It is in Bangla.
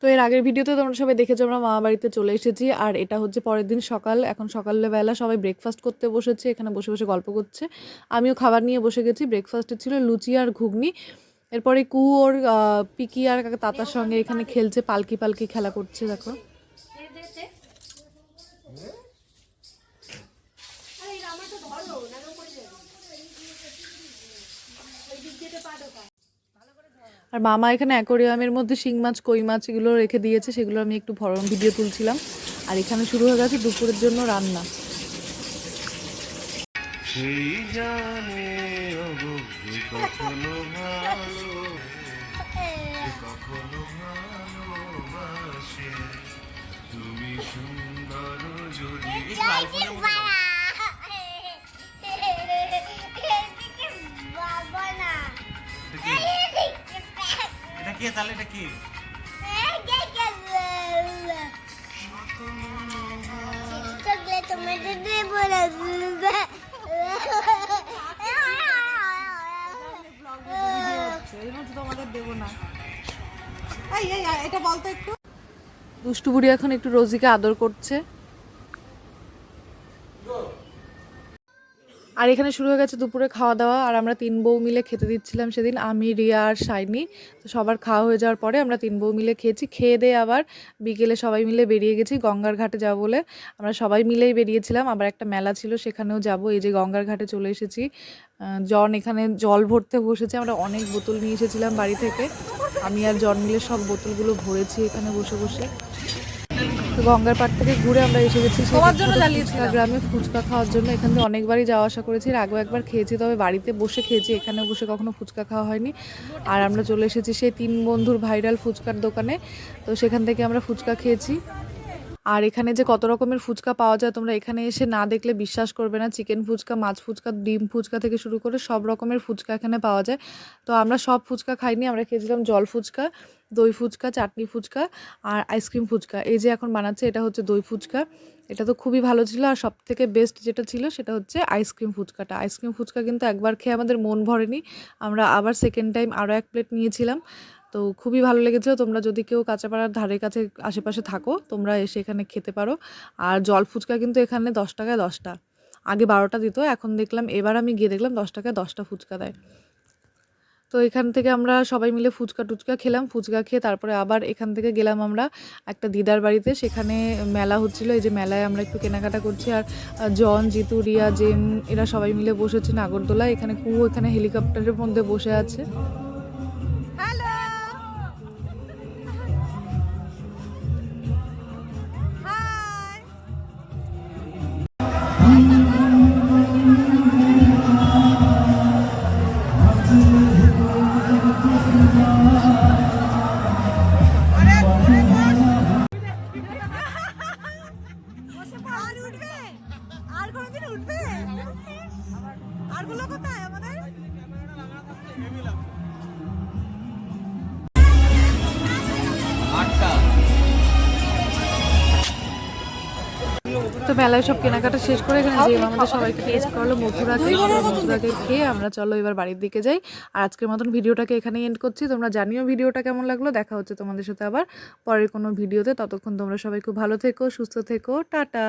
তো এর আগের ভিডিওতে তোমরা সবাই দেখেছ আমরা মামা বাড়িতে চলে এসেছি, আর এটা হচ্ছে পরের দিন সকাল। এখন সকালবেলা সবাই ব্রেকফাস্ট করতে বসেছে, এখানে বসে বসে গল্প করছে। আমিও খাবার নিয়ে বসে গেছি ব্রেকফাস্টে ছিল লুচি আর ঘুগনি। এরপরে কু ওর পিকি আর তাতার সঙ্গে এখানে খেলছে, পালকি পালকি খেলা করছে, দেখো। আর মামা এখানে অ্যাকোরিয়ামের মধ্যে শিং মাছ কই মাছ এগুলো রেখে দিয়েছে সেগুলো আমি একটু ভরম ভিডিও তুলছিলাম। আর এখানে শুরু হয়ে গেছে দুপুরের জন্য রান্না। সেই জানে কখনো ভালো কখনো ভালোবাসে। তুমি সুন্দর যদি কি? তাহলে এটা কি? দুষ্টু বুড়ি এখন একটু রোজিকে আদর করছে। আর এখানে শুরু হয়ে গেছে দুপুরে খাওয়া দাওয়া, আর আমরা তিন বউ মিলে খেতে দিচ্ছিলাম সেদিন, আমি, রিয়া আর শাইনি। তো সবার খাওয়া হয়ে যাওয়ার পরে আমরা তিন বউ মিলে খেয়েছি। খেয়ে দিয়ে আবার বিকেলে সবাই মিলে বেরিয়ে গেছি গঙ্গার ঘাটে যাব বলে। আমরা সবাই মিলেই বেরিয়েছিলাম, আবার একটা মেলা ছিল, সেখানেও যাব। এই যে গঙ্গার ঘাটে চলে এসেছি। জন এখানে জল ভরতে বসেছে, আমরা অনেক বোতল নিয়ে এসেছিলাম বাড়ি থেকে। আমি আর জন মিলে সব বোতলগুলো ভরেছি এখানে বসে বসে। তো গঙ্গার পাড় থেকে ঘুরে আমরা এসে গেছি গ্রামে ফুচকা খাওয়ার জন্য। এখান থেকে অনেকবারই যাওয়া আসা করেছি। আগেও একবার খেয়েছি তবে বাড়িতে বসে খেয়েছি। এখানে বসে কখনো ফুচকা খাওয়া হয়নি। আর আমরা চলে এসেছি সেই তিন বন্ধুর ভাইরাল ফুচকার দোকানে। তো সেখান থেকে আমরা ফুচকা খেয়েছি। আর এখানে যে কত রকমের ফুচকা পাওয়া যায়, তোমরা এখানে এসে না দেখলে বিশ্বাস করবে না। চিকেন ফুচকা, মাছ ফুচকা, ডিম ফুচকা থেকে শুরু করে সব রকমের ফুচকা এখানে পাওয়া যায়। তো আমরা সব ফুচকা খাইনি, আমরা খেয়েছিলাম জল ফুচকা, দই ফুচকা, চাটনি ফুচকা আর আইসক্রিম ফুচকা। এই যে এখন বানাচ্ছে, এটা হচ্ছে দই ফুচকা। এটা তো খুবই ভালো ছিল আর সব থেকে বেস্ট যেটা ছিল সেটা হচ্ছে আইসক্রিম ফুচকাটা। আইসক্রিম ফুচকা কিন্তু একবার খেয়ে আমাদের মন ভরেনি। আমরা আবার সেকেন্ড টাইম আরও এক প্লেট নিয়েছিলাম। তো খুবই ভালো লেগেছে। তোমরা যদি কেউ কাঁচাপাড়ার ধারে কাছে আশেপাশে থাকো, তোমরা এসে এখানে খেতে পারো। আর জল ফুচকা কিন্তু এখানে দশ টাকায় দশটা। আগে বারোটা দিত, এখন দেখলাম এবার আমি গিয়ে দেখলাম দশ টাকায় দশটা ফুচকা দেয়। তো এখান থেকে আমরা সবাই মিলে ফুচকা টুচকা খেলাম। ফুচকা খেয়ে তারপরে আবার এখান থেকে গেলাম আমরা একটা দিদার বাড়িতে। সেখানে মেলা হচ্ছিল, এই যে মেলায় আমরা একটু কেনাকাটা করছি। আর জন, জিতু, রিয়া জেম এরা সবাই মিলে বসেছে নাগরদোলায়। এখানে কুয়ো, এখানে হেলিকপ্টারের মধ্যে বসে আছে। কোথায় আমাদের? তো মেলায় সব কেনাকাটা শেষ করে এখানে যে আমাদের সবাইকে টেস্ট করল মথুরাকে মথুরাকে খেয়ে আমরা চলো এবার বাড়ির দিকে যাই। আর আজকের মতন ভিডিওটাকে এখানেই এন্ড করছি। তোমরা জানিও ভিডিওটা কেমন লাগল। দেখা হচ্ছে তোমাদের সাথে আবার পরের কোনো ভিডিওতে। ততক্ষণ তোমরা সবাই খুব ভালো থেকো, সুস্থ থেকো। টাটা।